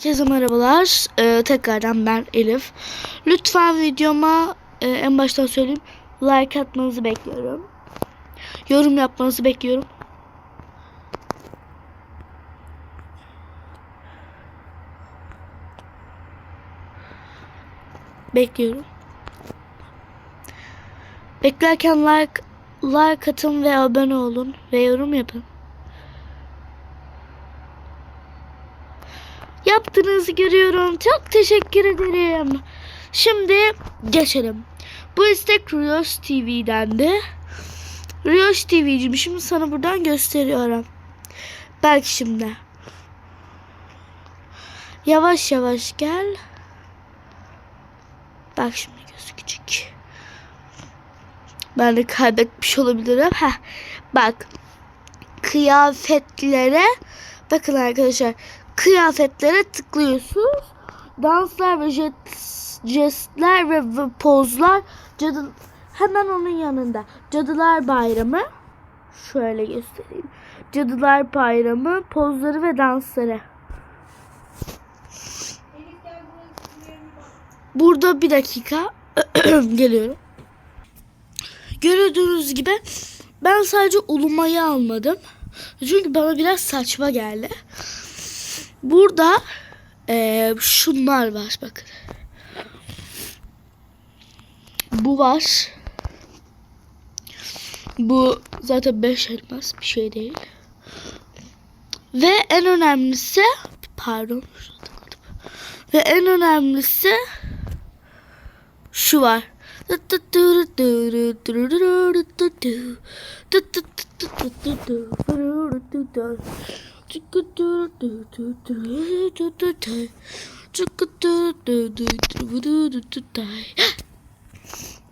Herkese merhabalar. Ee, tekrardan ben Elif. Lütfen videoma e, en baştan söyleyeyim. Like atmanızı bekliyorum. Yorum yapmanızı bekliyorum. Bekliyorum. Beklerken like like atın ve abone olun ve yorum yapın. Yaptığınızı görüyorum. Çok teşekkür ederim. Şimdi geçelim. Bu istek Rios TV'dendi. Rios TV'cim şimdi sana buradan gösteriyorum. Belki şimdi. Yavaş yavaş gel. Bak şimdi gözükecek. Ben de kaybetmiş olabilirim. Heh. Bak. Kıyafetlere bakın arkadaşlar kıyafetlere tıklıyorsunuz. Danslar ve jet, jestler ve, ve pozlar cadı hemen onun yanında. Cadılar Bayramı şöyle göstereyim. Cadılar Bayramı pozları ve dansları. Burada bir dakika geliyorum. Gördüğünüz gibi ben sadece ulumayı almadım. Çünkü bana biraz saçma geldi. Burada eee, şunlar var bakın. Bu var. Bu zaten 5 elmas bir şey değil. Ve en önemlisi pardon. Ve en önemlisi şu var.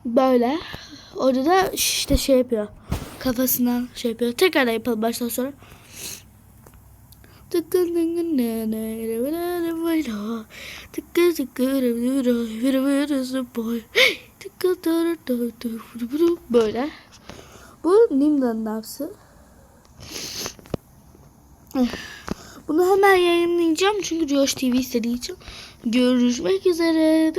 Böyle. Orada da işte şey yapıyor. Kafasından şey yapıyor. Tekrar yapalım baştan sonra. Böyle. Bu Nimda'nın dansı. Bunu hemen yayınlayacağım çünkü Josh TV istediği için. Görüşmek üzere.